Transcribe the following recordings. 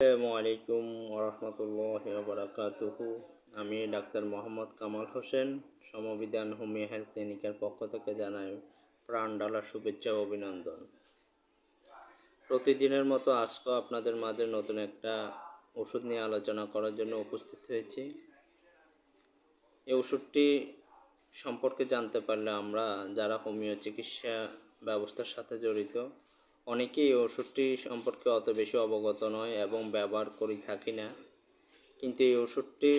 আসসালামু আলাইকুম ওরহমতুল্লাহ আমি ডাক্তার মোহাম্মদ কামাল হোসেন, সমবিধান হোমিও হেলথ ক্লিনিকের পক্ষ থেকে জানাই প্রাণ ডালার শুভেচ্ছা ও অভিনন্দন। প্রতিদিনের মতো আজকেও আপনাদের মাঝে নতুন একটা ওষুধ নিয়ে আলোচনা করার জন্য উপস্থিত হয়েছি। এই ওষুধটি সম্পর্কে জানতে পারলে আমরা যারা হোমিও চিকিৎসা ব্যবস্থার সাথে জড়িত অনেকেই ওষুধটি সম্পর্কে অত বেশি অবগত নয় এবং ব্যবহার করি থাকি না। কিন্তু এই ওষুধটি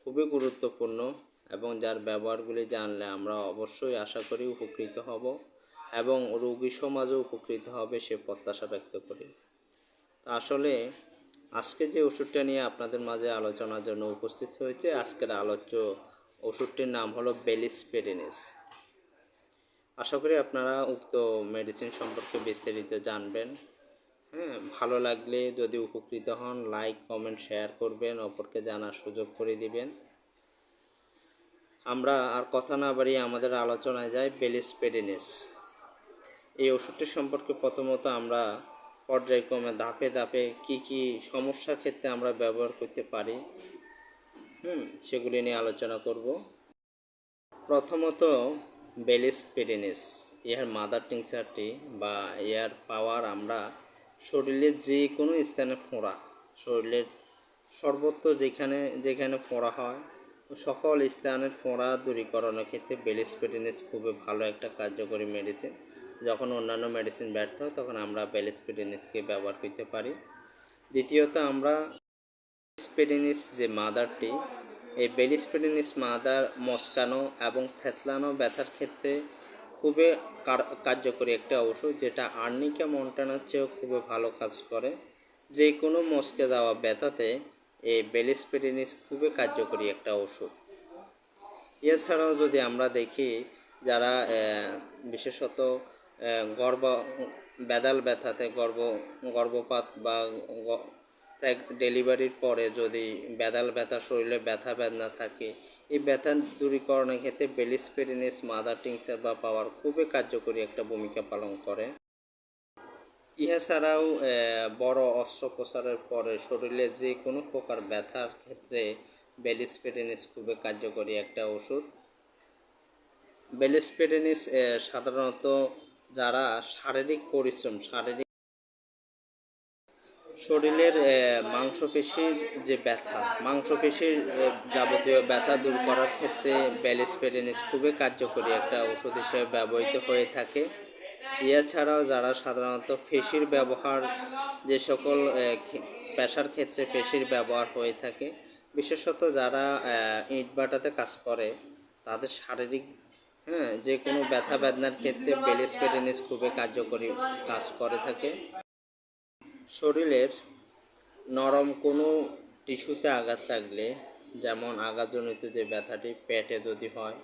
খুবই গুরুত্বপূর্ণ এবং যার ব্যবহারগুলি জানলে আমরা অবশ্যই আশা করি উপকৃত হব এবং রোগী সমাজও উপকৃত হবে সে প্রত্যাশা ব্যক্ত করি। আসলে আজকে যে ওষুধটা নিয়ে আপনাদের মাঝে আলোচনার জন্য উপস্থিত হয়েছে, আজকের আলোচ্য ওষুধটির নাম হলো বেলিসপেরিনিস। আশা করি আপনারা উক্ত মেডিসিন সম্পর্কে বিস্তারিত জানবেন। হ্যাঁ ভালো লাগলে যদি উপকৃত হন লাইক কমেন্ট শেয়ার করবেন, অপরকে জানার সুযোগ করে দিবেন। আমরা আর কথা না বাড়িয়ে আমাদের আলোচনায় যাই বেলিসপেরিনিস এই ওষুধটি সম্পর্কে প্রথমত আমরা পর্যায়ক্রমে ধাপে ধাপে কি কি সমস্যার ক্ষেত্রে আমরা ব্যবহার করতে পারি, হুম, সেগুলি নিয়ে আলোচনা করব। প্রথমত বেলিসপেরিনিস ইহার মাদার টিংচারটি বা ইহার পাওয়ার আমরা শরীরের যে কোনো স্থানে ফোঁড়া। শরীরের সর্বত্র যেখানে যেখানে ফোঁড়া হয়, সকল স্থানের ফোঁড়া দূরীকরণের ক্ষেত্রে বেলিসপেরিনিস খুবই ভালো একটা কার্যকরী মেডিসিন যখন অন্যান্য মেডিসিন ব্যর্থ হয়, তখন আমরা বেলিসপেরিনিসকে ব্যবহার করতে পারি। দ্বিতীয়ত আমরা বেলিসপেরিনিস যে মাদারটি এই বেলিসপেরিনিস মাদার, মস্কানো এবং থেতলানো ব্যথার ক্ষেত্রে খুবই কার্যকরী একটা ওষুধ যেটা আর্নিকা মন্টানার চেয়েও খুবই ভালো কাজ করে। যে কোনো মস্কে যাওয়া ব্যথাতে এই বেলিসপেরিনিস খুবই কার্যকরী একটা ওষুধ এছাড়াও যদি আমরা দেখি যারা বিশেষত গর্ভ, বেদাল ব্যথাতে গর্ভ, গর্ভপাত বা ডেলিভারির পরে যদি বেদাল ব্যথা, শরীরে ব্যথা বেদনা থাকে, এই ব্যথা দূরীকরণের ক্ষেত্রে বেলিসপেরিনিস মাদার টিংচার বা পাওয়ার খুবই কার্যকরী একটা ভূমিকা পালন করে। ইহা ছাড়াও বড় অস্ত্রোপচারের পরে শরীরে যে কোনো প্রকার ব্যথার ক্ষেত্রে বেলিসপেরিনিস খুবই কার্যকরী একটা ওষুধ। বেলিসপেরিনিস সাধারণত যারা শারীরিক পরিশ্রম, শারীরিক শরীরের মাংসপেশির যে ব্যথা মাংসপেশির যাবতীয় ব্যথা দূর করার ক্ষেত্রে ব্যালিসপেরিনিস খুবই কার্যকরী একটা ওষুধ হিসেবে ব্যবহৃত হয়ে থাকে। এছাড়াও যারা সাধারণত ফেসির ব্যবহার যে সকল পেশার ক্ষেত্রে ফেসির ব্যবহার হয়ে থাকে বিশেষত যারা আহ, ইট ভাটাতে কাজ করে তাদের শারীরিক হ্যাঁ যে কোনো ব্যথা বেদনার ক্ষেত্রে বেলিসপেরিনিস খুবই কার্যকরী কাজ করে থাকে। শরীরের নরম কোনো টিস্যুতে আঘাত লাগলে, যেমন আঘাতজনিত যে ব্যথাটি পেটে যদি হয়,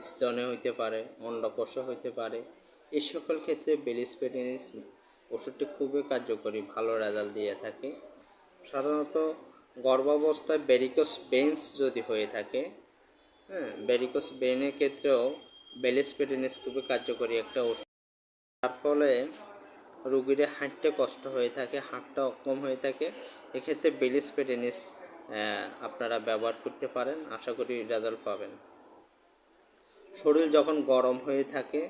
স্তনে হইতে পারে, অন্ডকোষ হইতে পারে এই সকল ক্ষেত্রে বেলিসপেরিনিস ওষুধটি খুবই কার্যকরী, ভালো রেজাল্ট দিয়ে থাকে। সাধারণত গর্ভাবস্থায় বেরিকোস বেন্স যদি হয়ে থাকে হ্যাঁ বেরিকোস বেনের ক্ষেত্রেও বেলিসপেরিনিস খুবই কার্যকরী একটা ওষুধ। তার ফলে রুগীর হাঁটতে কষ্ট হয়ে থাকে, হাঁটটা অক্ষম হয়ে থাকে। এক্ষেত্রে বেলিসপেরিনিস আপনারা ব্যবহার করতে পারেন, আশা করি রেজাল্ট পাবেন। শরীর যখন গরম হয়ে থাকে,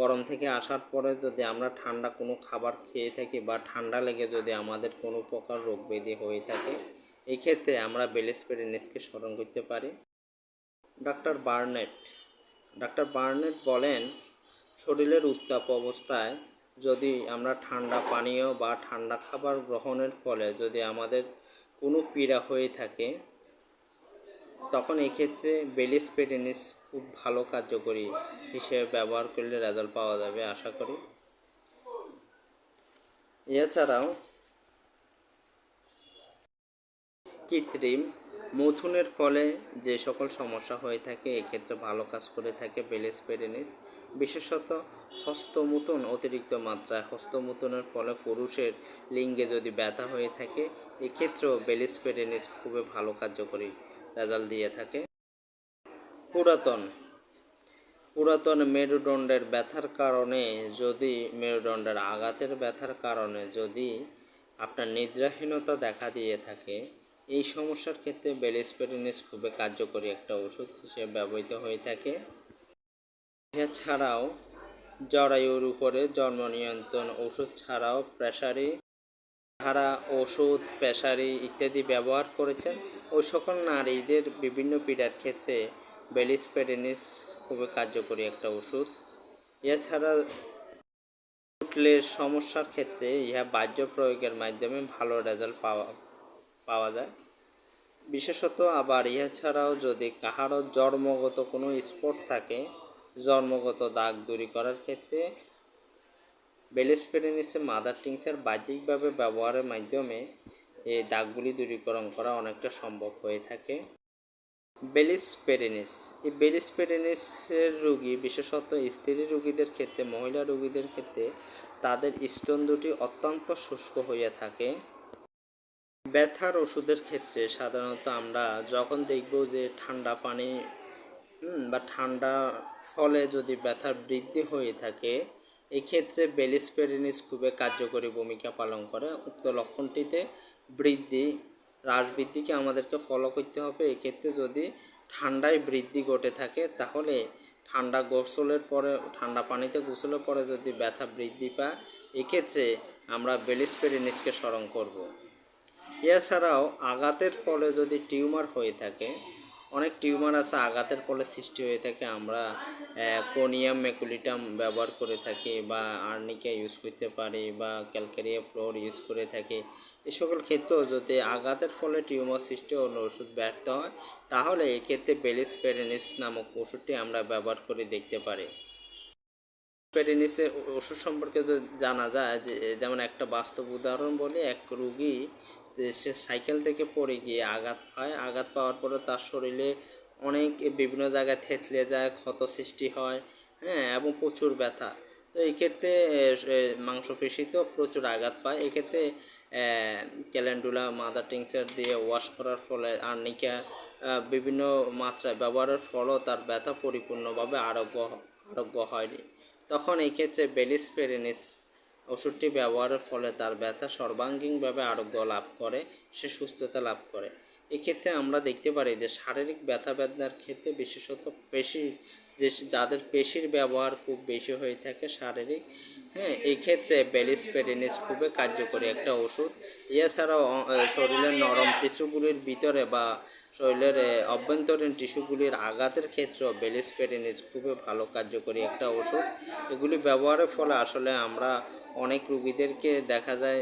গরম থেকে আসার পরে যদি আমরা ঠান্ডা কোনো খাবার খেয়ে থাকি বা ঠান্ডা লেগে যদি আমাদের কোনো প্রকার রোগ ব্যাধি হয়ে থাকে এই ক্ষেত্রে আমরা বেলিসপেরিনিসকে স্মরণ করতে পারি। ডাক্তার বার্নেট ডাক্তার বার্নেট বলেন, শরীরের উত্তাপ অবস্থায় যদি আমরা ঠান্ডা পানীয় বা ঠান্ডা খাবার গ্রহণের ফলে যদি আমাদের কোনো পীড়া হয়ে থাকে, তখন এই ক্ষেত্রে বেলিসপেরিনিস খুব ভালো কার্যকরী হিসেবে ব্যবহার করলে রেজাল্ট পাওয়া যাবে, আশা করি। এছাড়াও কৃত্রিম মথুনের ফলে যে সকল সমস্যা হয়ে থাকে, এক্ষেত্রে ভালো কাজ করে থাকে বেলিসপেরিনিস বিশেষত হস্তমূতন অতিরিক্ত মাত্রায় হস্তমূতনের ফলে পুরুষের লিঙ্গে যদি ব্যথা হয়ে থাকে, এক্ষেত্রেও বেলিসপেরিনিস খুবই ভালো কার্যকরী রেজাল্ট দিয়ে থাকে। পুরাতন। পুরাতন মেরুদণ্ডের ব্যথার কারণে যদি মেরুদণ্ডের আঘাতের ব্যথার কারণে যদি আপনার নিদ্রাহীনতা দেখা দিয়ে থাকে, এই সমস্যার ক্ষেত্রে বেলিসপেরিনিস খুবই কার্যকরী একটা ওষুধ হিসেবে ব্যবহৃত হয়ে থাকে। এছাড়াও জরায়ুর উপরে জন্ম নিয়ন্ত্রণ ওষুধ ছাড়াও প্রেসারি যারা ওষুধ প্রেসারি ইত্যাদি ব্যবহার করেছেন। ওই সকল নারীদের বিভিন্ন পীড়ার ক্ষেত্রে বেলিসপেরিনিস খুবই কার্যকরী একটা ওষুধ এছাড়া ফুটলের সমস্যার ক্ষেত্রে ইহা বাহ্য প্রয়োগের মাধ্যমে ভালো রেজাল্ট পাওয়া পাওয়া যায়। বিশেষত আবার ইহা ছাড়াও যদি কাহারও জন্মগত কোনো স্পট থাকে জন্মগত দাগ দূরী করার ক্ষেত্রে বেলিসপেরিনিসে মাদার টিংচার বাহ্যিকভাবে ব্যবহারের মাধ্যমে এই দাগগুলি দূরীকরণ করা অনেকটা সম্ভব হয়ে থাকে। বেলিসপেরিনিস এই বেলিসপেরিনিসের রোগী, বিশেষত স্ত্রী রোগীদের ক্ষেত্রে, মহিলা রোগীদের ক্ষেত্রে তাদের স্তন দুটি অত্যন্ত শুষ্ক হইয়া থাকে। ব্যথার ওষুধের ক্ষেত্রে সাধারণত আমরা যখন দেখব যে ঠান্ডা পানি বা ঠান্ডা ফলে যদি ব্যথার বৃদ্ধি হয়ে থাকে, এক্ষেত্রে বেলিসপেরিনিস খুবই কার্যকরী ভূমিকা পালন করে। উক্ত লক্ষণটিতে বৃদ্ধি হ্রাস বৃদ্ধিকে আমাদেরকে ফলো করতে হবে। এক্ষেত্রে যদি ঠান্ডায় বৃদ্ধি ঘটে থাকে, তাহলে ঠান্ডা গোসলের পরে, ঠান্ডা পানিতে গোসলের পরে যদি ব্যথা বৃদ্ধি পায়, এক্ষেত্রে আমরা বেলিসপেরিনিসকে স্মরণ করব। এছাড়াও আঘাতের ফলে যদি টিউমার হয়ে থাকে অনেক টিউমার আছে, আঘাতের ফলে সৃষ্টি হয়ে থাকে। আমরা কোনিয়াম মেকুলিটাম ব্যবহার করে থাকি বা আর্নিকা ইউজ করতে পারি বা ক্যালকেরিয়া ফ্লোর ইউজ করে থাকি। এই সকল ক্ষেত্রেও যদি আঘাতের ফলে টিউমার সৃষ্টি অন্য ওষুধ ব্যর্থ হয়, তাহলে এক্ষেত্রে বেলিসপেরেনিস নামক ওষুধটি আমরা ব্যবহার করে দেখতে পারি। পেরিনিসের ওষুধ সম্পর্কে যদি জানা যায় যে, যেমন একটা বাস্তব উদাহরণ বলি, এক রুগী সে সাইকেল থেকে পড়ে গিয়ে আঘাত পায়। আঘাত পাওয়ার পরে তার শরীরে অনেক বিভিন্ন জায়গায় থেতলে যায়, ক্ষত সৃষ্টি হয় হ্যাঁ এবং প্রচুর ব্যথা। তো এই ক্ষেত্রে মাংসপেশিতেও প্রচুর আঘাত পায়। এক্ষেত্রে ক্যালেন্ডুলা মাদার টিংচার দিয়ে ওয়াশ করার ফলে আর্নিকা বিভিন্ন মাত্রায় ব্যবহারের ফলেও তার ব্যথা পরিপূর্ণভাবে আরোগ্য আরোগ্য হয়নি। তখন এই ক্ষেত্রে বেলিসপেরিনিস ওষুধটি ব্যবহারের ফলে তার ব্যথা সর্বাঙ্গীনভাবে আরোগ্য লাভ করে, সে সুস্থতা লাভ করে। এক্ষেত্রে আমরা দেখতে পারি যে শারীরিক ব্যথা বেদনার ক্ষেত্রে বিশেষত পেশি যে যাদের পেশির ব্যবহার খুব বেশি হয়ে থাকে শারীরিক হ্যাঁ এই ক্ষেত্রে খুবই কার্যকরী একটা ওষুধ। এছাড়াও শরীরের নরম টিস্যুগুলির ভিতরে বা শরীরের অভ্যন্তরীণ টিস্যুগুলির আঘাতের ক্ষেত্রেও বেলিসপেরিনিস খুবই ভালো কার্যকরী একটা ওষুধ। এগুলি ব্যবহারের ফলে আসলে আমরা অনেক রুগীদেরকে দেখা যায়,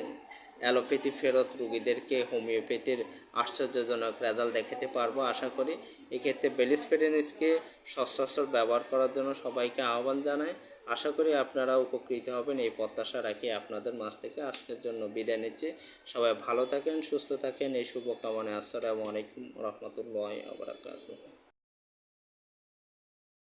অ্যালোপ্যাথি ফেরত রুগীদেরকে, হোমিওপ্যাথির আশ্চর্যজনক রেজাল্ট দেখাতে পারব আশা করি। এক্ষেত্রে বেলিসপেরিনিসকে সচরাচর ব্যবহার করার জন্য সবাইকে আহ্বান জানাই। আশা করি আপনারা উপকৃত হবেন এই প্রত্যাশা রাখি আপনাদের মাছ থেকে। আজকের জন্য বিদায় নিচ্ছে। সবাই ভালো থাকেন, সুস্থ থাকেন। এই শুভকামনায় আসসালামু আলাইকুম রহমতুল্লাহ আবরাকাতুহ